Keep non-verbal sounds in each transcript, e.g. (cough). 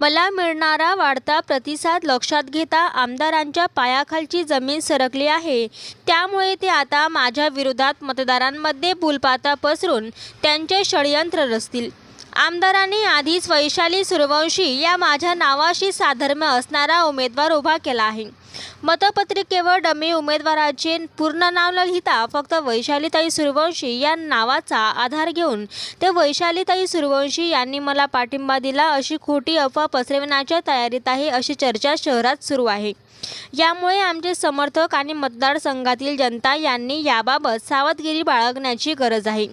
मला मिळणारा वाढता प्रतिसाद लक्षात घेता आमदारांच्या पायाखालची जमीन सरकली आहे. त्यामुळे ते आता माझ्या विरोधात मतदारांमध्ये भूलपाता पसरून त्यांचे षडयंत्र रचतील. आमदारांनी आधीच वैशाली सूर्यवंशी या माझ्या नावाशी साधर्म्य असणारा उमेदवार उभा केला आहे. मतपत्रिकेवर डमी उमेदवाराचे पूर्ण नाव न लिहिता फक्त वैशालीताई सूर्यवंशी या नावाचा आधार घेऊन ते वैशालीताई सूर्यवंशी यांनी मला पाठिंबा दिला अशी खोटी अफवा पसरविण्याच्या तयारीत आहे अशी चर्चा शहरात सुरू आहे. यामुळे आमचे समर्थक आणि मतदारसंघातील जनता यांनी याबाबत सावधगिरी बाळगण्याची गरज आहे.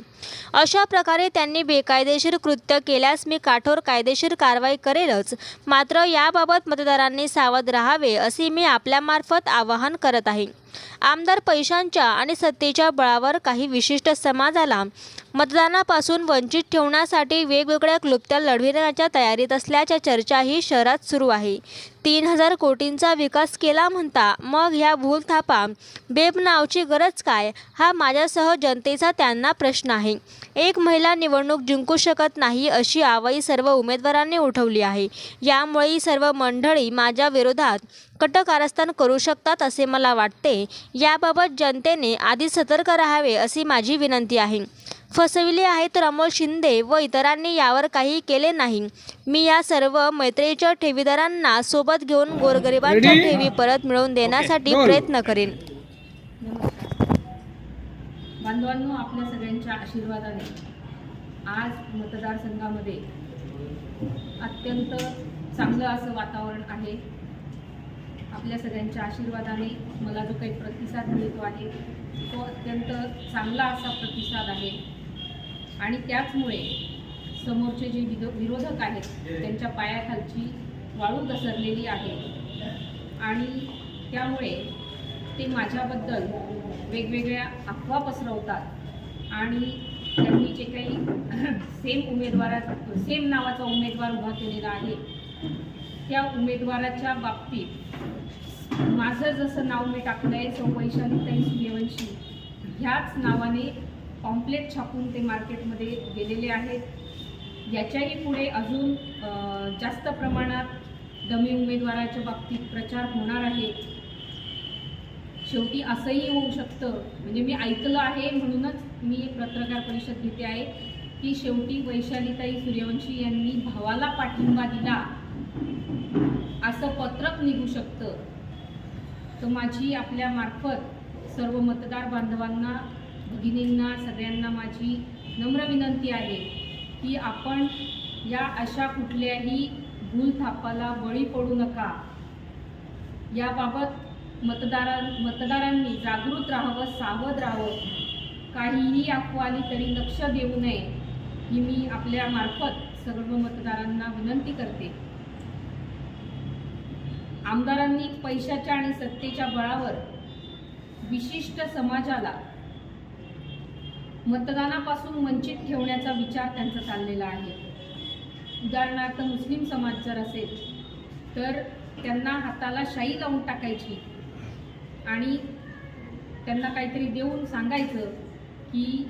अशा प्रकारे त्यांनी बेकायदेशीर कृत्य केल्यास मी काठोर कायदेशीर कारवाई करेलच. मात्र याबाबत मतदारांनी सावध राहावे असे मी आपल्यामार्फत आवाहन करत आहे. आमदार पैशांच्या आणि सत्तेच्या बळावर काही विशिष्ट समाजाला मतदानापासून वंचित ठेवण्यासाठी वेगवेगळ्या क्लुप्त्या लढविण्याच्या तयारीत असल्याच्या चर्चाही शहरात सुरू आहे. तीन हजार कोटींचा विकास केला म्हणता मग ह्या भूलथापा बेब नावची गरज काय? हा माझ्यासह जनतेचा त्यांना प्रश्न आहे. एक महिला निवडणूक जिंकू शकत नाही अशी आवाई सर्व उमेदवारांनी उठवली आहे. यामुळे सर्व मंडळी माझ्या विरोधात कटकारस्थान करू शकतात असे मला वाटते. याबाबत जनतेने आधी सतर्क राहावे अशी माझी विनंती आहे. फसविले आहे तर अमोल शिंदे व इतरांनी यावर काही केले नाही मी या सर्व मैत्रीच्या ठेवीदारांना सोबत घेऊन गोरगरिबांच्या? ठेवी परत मिळवून देण्यासाठी. प्रयत्न करेन बांधवांनो आपल्या सगळ्यांच्या आशीर्वादाने आज मतदारसंघामध्ये अत्यंत चांगलं असं वातावरण आहे आपल्या सगळ्यांच्या आशीर्वादाने मला जो काही प्रतिसाद मिळतो आहे तो अत्यंत चांगला असा प्रतिसाद आहे आणि त्याचमुळे समोरचे जे विरो विरोधक आहेत त्यांच्या पायाखालची वाळू घसरलेली आहे. आणि त्यामुळे ते माझ्याबद्दल वेगवेगळ्या अफवा पसरवतात आणि त्यांनी जे काही सेम उमेदवारा सेम नावाचा उमेदवार उभा केलेला आहे त्या उमेदवाराच्या बाबतीत माझं जसं नाव मी टाकलं आहे सौ वैशालीताई सूर्यवंशी ह्याच नावाने पॉम्पलेट छापून ते मार्केटमध्ये गेलेले आहेत. याच्याही पुढे अजून जास्त प्रमाणात डमी उमेदवाराच्या बाबतीत प्रचार होणार आहे. शेवटी असंही होऊ शकतं. म्हणजे मी ऐकलं आहे म्हणूनच मी पत्रकार परिषद घेते आहे की शेवटी वैशालीताई सूर्यवंशी यांनी भावाला पाठिंबा दिला असं पत्रक निघू शकतं. तर माझी आपल्या मार्फत सर्व मतदार बांधवांना भगिनींना सगळ्यांना माझी नम्र विनंती आहे की आपण या अशा कुठल्याही भूलथापाला बळी पडू नका. याबाबत मतदारां मतदारांनी जागृत राहावं सावध राहावं. काहीही अफवाली तरी लक्ष देऊ नये ही मी आपल्या मार्फत सर्व मतदारांना विनंती करते. आमदारांनी पैशाच्या आणि सत्तेच्या बळावर विशिष्ट समाजाला मतदानापासून वंचित ठेवण्याचा विचार त्यांचा चाललेला आहे. उदाहरणार्थ मुस्लिम समाज जर असेल तर त्यांना हाताला शाई लावून टाकायची आणि त्यांना काहीतरी देऊन सांगायचं की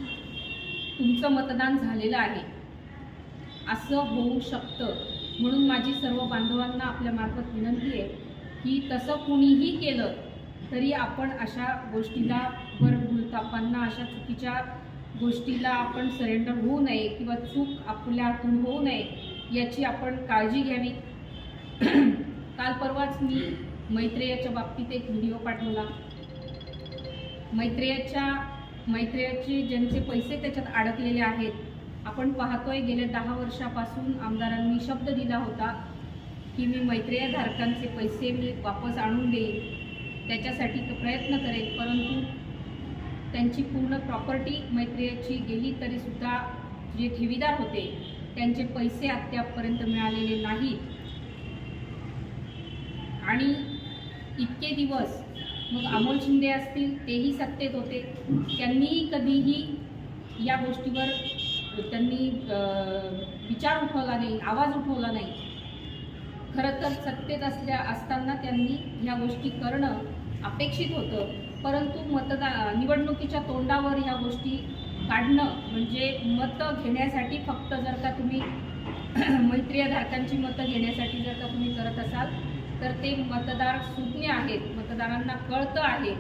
तुमचं मतदान झालेलं आहे. असं होऊ शकतं. म्हणून माझी सर्व बांधवांना आपल्या मार्फत विनंती आहे की तसं कुणीही केलं तरी आपण अशा गोष्टीला वर भूलतापांना अशा चुकीच्या गोष्टीला आपण सरेंडर होऊ नये किंवा चूक आपल्या हातून होऊ नये याची आपण काळजी घ्यावी. (clears throat) काल परवाच मी मैत्रेयाच्या बाबतीत एक व्हिडिओ पाठवला. मैत्रेयाच्या मैत्रेयाचे ज्यांचे पैसे त्याच्यात अडकलेले आहेत आपण पाहतोय गेल्या दहा वर्षापासून आमदारांनी शब्द दिला होता की मी मैत्रेयाधारकांचे पैसे मी वापस आणून देईन. त्याच्यासाठी प्रयत्न करेल परंतु त्यांची पूर्ण प्रॉपर्टी मैत्रेयाची गेली तरीसुद्धा जे ठेवीदार होते त्यांचे पैसे अद्यापपर्यंत मिळालेले नाहीत. आणि इतके दिवस मग अमोल शिंदे असतील तेही सत्तेत होते. त्यांनीही कधीही या गोष्टीवर त्यांनी विचार उठवला नाही आवाज उठवला नाही. खरं तर सत्तेत असल्या असताना त्यांनी ह्या गोष्टी करणं अपेक्षित होतं. परंतु मतदा निवडणुकीच्या तोंडावर ह्या गोष्टी काढणं म्हणजे मतं घेण्यासाठी फक्त जर का तुम्ही (clears throat) मैत्रीयधारकांची मतं घेण्यासाठी जर का तुम्ही करत असाल तर ते मतदार सुज्ञ आहेत. मतदारांना कळतं आहे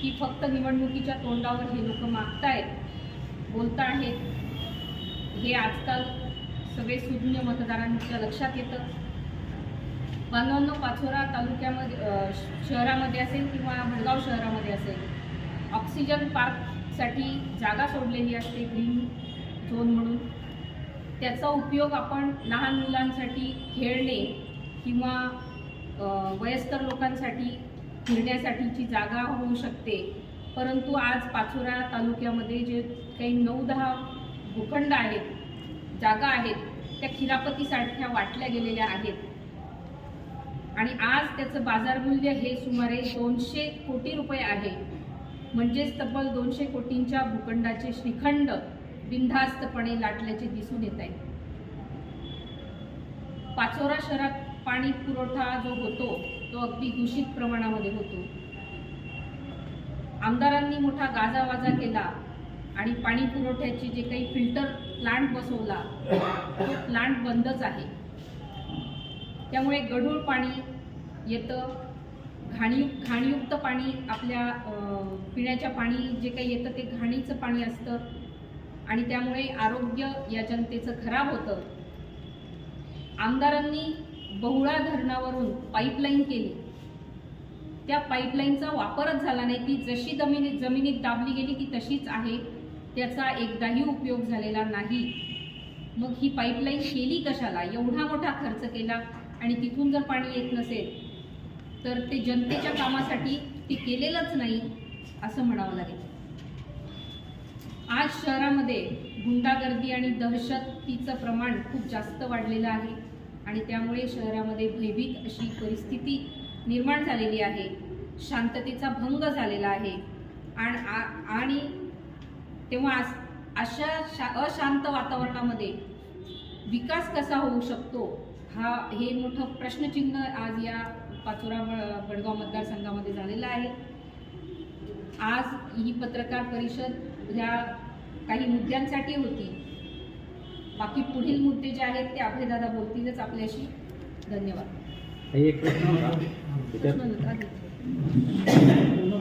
की फक्त निवडणुकीच्या तोंडावर हे लोक मागतायत बोलत आहेत हे आजकाल सगळे सुज्ञ मतदारांच्या लक्षात येतं. बांधवांनो पाचोरा तालुक्यामध्ये शहरामध्ये असेल किंवा भडगाव शहरामध्ये असेल ऑक्सिजन पार्कसाठी जागा सोडलेली असते ग्रीन झोन म्हणून. त्याचा उपयोग आपण लहान मुलांसाठी खेळणे किंवा वयस्कर लोकांसाठी फिरण्यासाठीची जागा होऊ शकते. परंतु आज पाचोरा तालुक्यामध्ये जे काही नऊ दहा भूखंड आहेत जागा आहेत त्या खिरापतीसारख्या वाटल्या गेलेल्या आहेत. आणि आज त्याचं बाजारमूल्य हे सुमारे दोनशे कोटी रुपये आहे. म्हणजेच तब्बल दोनशे कोटींच्या भूखंडाचे श्रीखंड बिनधास्तपणे लाटल्याचे दिसून येत आहे. पाचोरा शहरात पाणी पुरवठा जो होतो तो अगदी दूषित प्रमाणामध्ये होतो. आमदारांनी मोठा गाजावाजा केला आणि पाणी पुरवठ्याचे जे काही फिल्टर प्लांट बसवला तो प्लांट बंदच आहे. त्यामुळे गढूळ पाणी येतं. घाणी घाणयुक्त पाणी आपल्या पिण्याच्या पाणी जे काही येतं ते घाणीचं पाणी असतं. आणि त्यामुळे आरोग्य या जनतेचं खराब होतं. आमदारांनी बहुळा धरणावरून पाईपलाईन केली. त्या पाईपलाईनचा वापरच झाला नाही. ती जशी जमिनीत जमिनीत दाबली गेली ती तशीच आहे. त्याचा एकदाही उपयोग झालेला नाही. मग ही पाईपलाईन केली कशाला? एवढा मोठा खर्च केला. आणि तिथून जर पाणी येत नसेल तर ते जनतेच्या कामासाठी ते केलेलंच नाही असं म्हणावं लागेल. आज शहरामध्ये गुंडागर्दी आणि दहशतीचं प्रमाण खूप जास्त वाढलेलं आहे आणि त्यामुळे शहरामध्ये भयभीत अशी परिस्थिती निर्माण झालेली आहे. शांततेचा भंग झालेला आहे. आणि आ- आणि तेव्हा अशा शा अशांत वातावरणामध्ये विकास कसा होऊ शकतो हा हे मोठं प्रश्नचिन्ह आज या पाचोरा बडगाव मतदारसंघामध्ये झालेलं आहे. आज ही पत्रकार परिषद ह्या काही मुद्द्यांसाठी होती. बाकी पुढील मुद्दे जे आहेत ते अभयदादा बोलतीलच आपल्याशी. धन्यवाद. एक प्रश्न होता.